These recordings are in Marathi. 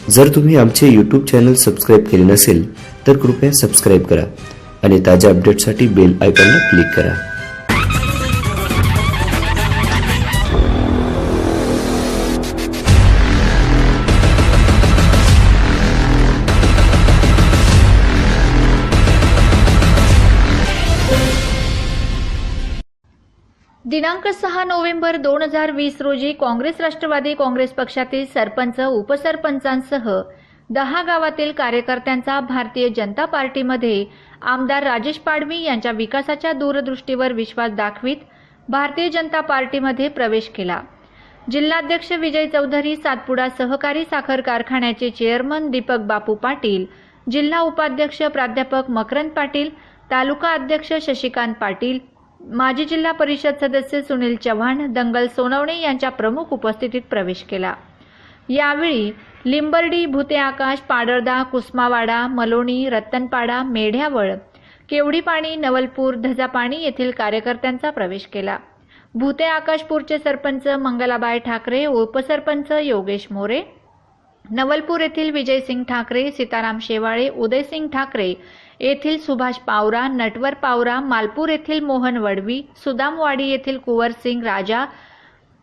जर तुम्ही आमचे यूट्यूब चॅनल सबस्क्राईब केले नसेल तर कृपया सबस्क्राईब करा आणि ताज्या अपडेटसाठी बेल आयकॉनला क्लिक करा. दिनांक सहा नोव्हेंबर दोन हजार वीस रोजी काँग्रेस राष्ट्रवादी काँग्रेस पक्षातील सरपंच उपसरपंचांसह दहा गावातील कार्यकर्त्यांचा भारतीय जनता पार्टीमध्ये आमदार राजेश पाडवी यांच्या विकासाच्या दूरदृष्टीवर विश्वास दाखवित भारतीय जनता पार्टीमध्ये प्रवेश केला. जिल्हाध्यक्ष विजय चौधरी सातपुडा सहकारी साखर कारखान्याचे चेअरमन दीपक बापू पाटील जिल्हा उपाध्यक्ष प्राध्यापक मकरंद पाटील तालुका अध्यक्ष शशिकांत पाटील माजी जिल्हा परिषद सदस्य सुनील चव्हाण दंगल सोनवणे यांच्या प्रमुख उपस्थितीत प्रवेश केला. यावेळी लिंबर्डी भुते आकाश पाडरदा कुसमावाडा मलोणी रत्तनपाडा मेढ्यावळ केवडीपाणी नवलपूर धजापाणी येथील कार्यकर्त्यांचा प्रवेश केला. भुते आकाशपूरचे सरपंच मंगलाबाई ठाकरे उपसरपंच योगेश मोरे नवलपूर येथील विजयसिंग ठाकरे सीताराम शेवाळे उदयसिंग ठाकरे येथील सुभाष पावरा नटवर पावरा मालपूर येथील मोहन वडवी सुदामवाडी येथील कुंवरसिंग राजा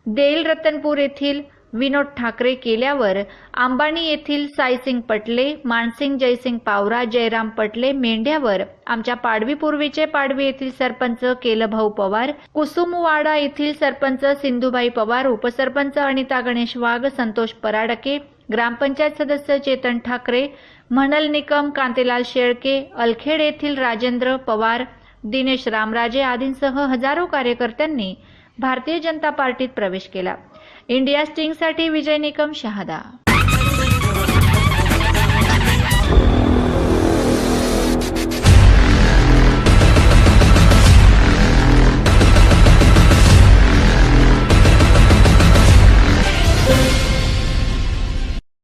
देल रतनपूर येथील विनोद ठाकरे केल्यावर आंबाणी येथील साईसिंग पटले मानसिंग जयसिंग पावरा जयराम पटले मेंढ्यावर आमच्या पाडवी पूर्वीचे पाडवी येथील सरपंच केलभाऊ पवार कुसुमवाडा येथील सरपंच सिंधुबाई पवार उपसरपंच अनिता गणेश वाघ संतोष पराडके ग्रामपंचायत सदस्य चेतन ठाकरे म्हणल निकम कांतीलाल शेळके अलखेड येथील राजेंद्र पवार दिनेश रामराजे आदींसह हजारो कार्यकर्त्यांनी भारतीय जनता पार्टीत प्रवेश केला. इंडिया स्टिंगसाठी विजय निकम शहादा